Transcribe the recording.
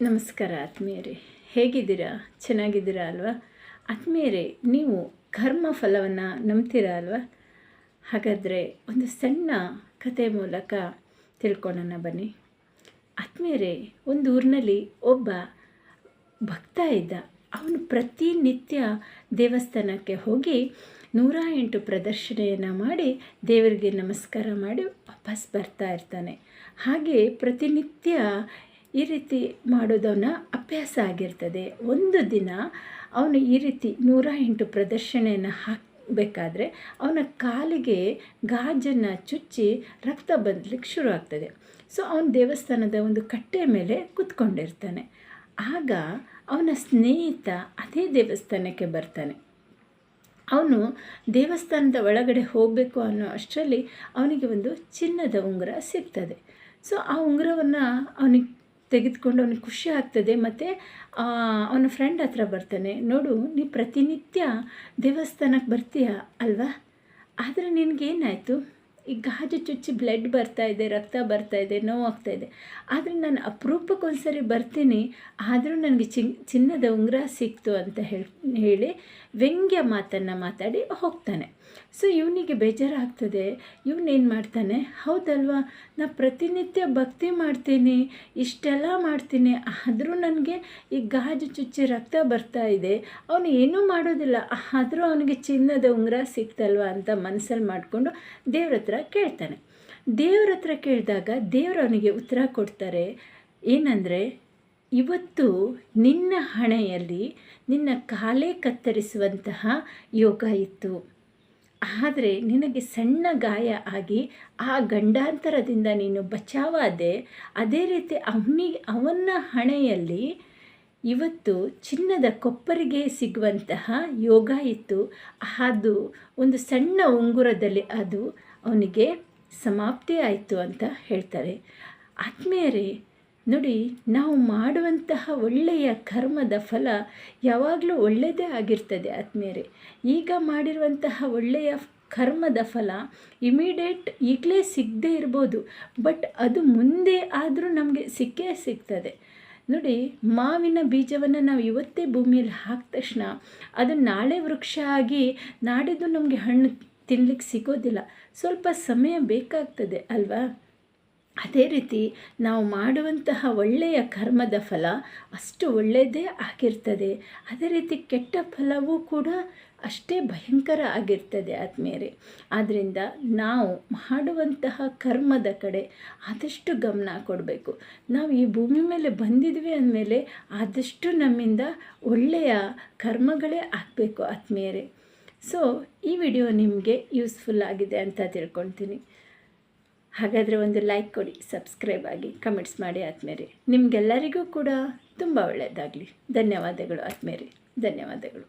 ನಮಸ್ಕಾರ ಆತ್ಮೀಯರೇ. ಹೇಗಿದ್ದೀರಾ? ಚೆನ್ನಾಗಿದ್ದೀರಾ ಅಲ್ವಾ? ಆತ್ಮೀಯರೇ, ನೀವು ಕರ್ಮ ಫಲವನ್ನು ನಂಬ್ತೀರಾ ಅಲ್ವಾ? ಹಾಗಾದರೆ ಒಂದು ಸಣ್ಣ ಕತೆ ಮೂಲಕ ತಿಳ್ಕೊಳ್ಳೋಣ ಬನ್ನಿ. ಆತ್ಮೀಯರೇ, ಒಂದು ಊರಿನಲ್ಲಿ ಒಬ್ಬ ಭಕ್ತ ಇದ್ದ. ಅವನು ಪ್ರತಿನಿತ್ಯ ದೇವಸ್ಥಾನಕ್ಕೆ ಹೋಗಿ ನೂರ ಎಂಟು ಪ್ರದರ್ಶನೆಯನ್ನು ಮಾಡಿ ದೇವರಿಗೆ ನಮಸ್ಕಾರ ಮಾಡಿ ವಾಪಸ್ ಬರ್ತಾ ಇರ್ತಾನೆ. ಹಾಗೆ ಪ್ರತಿನಿತ್ಯ ಈ ರೀತಿ ಮಾಡೋದವನ ಅಭ್ಯಾಸ ಆಗಿರ್ತದೆ. ಒಂದು ದಿನ ಅವನು ಈ ರೀತಿ ನೂರ ಎಂಟು ಪ್ರದರ್ಶನೆಯನ್ನು ಹಾಕಬೇಕಾದ್ರೆ ಅವನ ಕಾಲಿಗೆ ಗಾಜನ್ನು ಚುಚ್ಚಿ ರಕ್ತ ಬಂದಲಿಕ್ಕೆ ಶುರು ಆಗ್ತದೆ. ಸೊ, ಅವನು ದೇವಸ್ಥಾನದ ಒಂದು ಕಟ್ಟೆ ಮೇಲೆ ಕೂತ್ಕೊಂಡಿರ್ತಾನೆ. ಆಗ ಅವನ ಸ್ನೇಹಿತ ಅದೇ ದೇವಸ್ಥಾನಕ್ಕೆ ಬರ್ತಾನೆ. ಅವನು ದೇವಸ್ಥಾನದ ಒಳಗಡೆ ಹೋಗಬೇಕು ಅನ್ನೋ ಅಷ್ಟರಲ್ಲಿ ಅವನಿಗೆ ಒಂದು ಚಿನ್ನದ ಉಂಗುರ ಸಿಗ್ತದೆ. ಸೊ, ಆ ಉಂಗುರವನ್ನು ಅವನಿಗೆ ತೆಗೆದುಕೊಂಡು ಅವನಿಗೆ ಖುಷಿ ಆಗ್ತದೆ. ಮತ್ತು ಅವನ ಫ್ರೆಂಡ್ ಹತ್ರ ಬರ್ತಾನೆ. ನೋಡು, ನೀ ಪ್ರತಿನಿತ್ಯ ದೇವಸ್ಥಾನಕ್ಕೆ ಬರ್ತೀಯ ಅಲ್ವಾ? ಆದರೆ ನಿನಗೇನಾಯಿತು? ಈ ಗಾಜು ಚುಚ್ಚಿ ಬ್ಲಡ್ ಬರ್ತಾ ಇದೆ, ರಕ್ತ ಬರ್ತಾ ಇದೆ ನೋವಾಗ್ತಾ ಇದೆ. ಆದರೆ ನಾನು ಅಪರೂಪಕ್ಕೊಂದ್ಸರಿ ಬರ್ತೀನಿ, ಆದರೂ ನನಗೆ ಚಿನ್, ಚಿನ್ನದ ಉಂಗುರ ಸಿಕ್ತು ಅಂತ ಹೇಳಿ ಹೇಳಿ ವ್ಯಂಗ್ಯ ಮಾತನ್ನು ಮಾತಾಡಿ ಹೋಗ್ತಾನೆ. ಸೊ ಇವನಿಗೆ ಬೇಜಾರಾಗ್ತದೆ ಇವನೇನು ಮಾಡ್ತಾನೆ? ಹೌದಲ್ವಾ, ನಾ ಪ್ರತಿನಿತ್ಯ ಭಕ್ತಿ ಮಾಡ್ತೀನಿ, ಇಷ್ಟೆಲ್ಲ ಮಾಡ್ತೀನಿ, ಆದರೂ ನನಗೆ ಈ ಗಾಜು ಚುಚ್ಚಿ ರಕ್ತ ಬರ್ತಾ ಇದೆ, ಅವನು ಏನೂ ಮಾಡೋದಿಲ್ಲ, ಆದರೂ ಅವನಿಗೆ ಚಿನ್ನದ ಉಂಗುರ ಸಿಕ್ತಲ್ವ ಅಂತ ಮನಸ್ಸಲ್ಲಿ ಮಾಡಿಕೊಂಡು ದೇವ್ರ ಹತ್ರ ಕೇಳ್ತಾನೆ. ದೇವ್ರ ಹತ್ರ ಕೇಳಿದಾಗ ದೇವರು ಅವನಿಗೆ ಉತ್ತರ ಕೊಡ್ತಾರೆ, ಏನಂದರೆ, ಇವತ್ತು ನಿನ್ನ ಹಣೆಯಲ್ಲಿ ನಿನ್ನ ಕಾಲೇ ಕತ್ತರಿಸುವಂತಹ ಯೋಗ ಇತ್ತು. ಆದರೆ ನಿನಗೆ ಸಣ್ಣ ಗಾಯ ಆಗಿ ಆ ಗಂಡಾಂತರದಿಂದ ನೀನು ಬಚಾವಾದೆ, ಅದೇ ರೀತಿ ಅವನಿ ಅವನ ಹಣೆಯಲ್ಲಿ ಇವತ್ತು ಚಿನ್ನದ ಕೊಪ್ಪರಿಗೆ ಸಿಗುವಂತಹ ಯೋಗ ಇತ್ತು. ಅದು ಒಂದು ಸಣ್ಣ ಉಂಗುರದಲ್ಲಿ ಅದು ಅವನಿಗೆ ಸಮಾಪ್ತಿ ಆಯಿತು ಅಂತ ಹೇಳ್ತಾರೆ. ಆತ್ಮೀಯರೇ, ನೋಡಿ, ನಾವು ಮಾಡುವಂತಹ ಒಳ್ಳೆಯ ಕರ್ಮದ ಫಲ ಯಾವಾಗಲೂ ಒಳ್ಳೆಯದೇ ಆಗಿರ್ತದೆ ಆತ್ಮೀಯರೇ. ಈಗ ಮಾಡಿರುವಂತಹ ಒಳ್ಳೆಯ ಕರ್ಮದ ಫಲ ಇಮಿಡಿಯೇಟ್ ಈಗಲೇ ಸಿಗದೇ ಇರ್ಬೋದು ಬಟ್ ಅದು ಮುಂದೆ ಆದರೂ ನಮಗೆ ಸಿಕ್ಕೇ ಸಿಗ್ತದೆ. ನೋಡಿ, ಮಾವಿನ ಬೀಜವನ್ನು ನಾವು ಇವತ್ತೇ ಭೂಮಿಯಲ್ಲಿ ಹಾಕಿದ ತಕ್ಷಣ ಅದು ನಾಳೆ ವೃಕ್ಷ ಆಗಿ ನಾಡಿದ್ದು ನಮಗೆ ಹಣ್ಣು ತಿನ್ಲಿಕ್ಕೆ ಸಿಗೋದಿಲ್ಲ. ಸ್ವಲ್ಪ ಸಮಯ ಬೇಕಾಗ್ತದೆ ಅಲ್ವಾ? ಅದೇ ರೀತಿ ನಾವು ಮಾಡುವಂತಹ ಒಳ್ಳೆಯ ಕರ್ಮದ ಫಲ ಅಷ್ಟು ಒಳ್ಳೆಯದೇ ಆಗಿರ್ತದೆ. ಅದೇ ರೀತಿ ಕೆಟ್ಟ ಫಲವೂ ಕೂಡ ಅಷ್ಟೇ ಭಯಂಕರ ಆಗಿರ್ತದೆ ಆದ್ಮೇಲೆ ಆದ್ದರಿಂದ ನಾವು ಮಾಡುವಂತಹ ಕರ್ಮದ ಕಡೆ ಆದಷ್ಟು ಗಮನ ಕೊಡಬೇಕು. ನಾವು ಈ ಭೂಮಿ ಮೇಲೆ ಬಂದಿದ್ವಿ ಅಂದಮೇಲೆ ಆದಷ್ಟು ನಮ್ಮಿಂದ ಒಳ್ಳೆಯ ಕರ್ಮಗಳೇ ಆಗಬೇಕು ಆತ್ಮೀಯರೇ. ಸೊ ಈ ವಿಡಿಯೋ ನಿಮಗೆ ಯೂಸ್ಫುಲ್ ಆಗಿದೆ ಅಂತ ತಿಳ್ಕೊಳ್ತೀನಿ. ಹಾಗಾದರೆ ಒಂದು ಲೈಕ್ ಕೊಡಿ ಸಬ್ಸ್ಕ್ರೈಬ್ ಆಗಿ ಕಮೆಂಟ್ಸ್ ಮಾಡಿ ಆತ್ಮೇರಿ ನಿಮಗೆಲ್ಲರಿಗೂ ಕೂಡ ತುಂಬ ಒಳ್ಳೆಯದಾಗಲಿ ಧನ್ಯವಾದಗಳು ಆತ್ಮೇರಿ ಧನ್ಯವಾದಗಳು.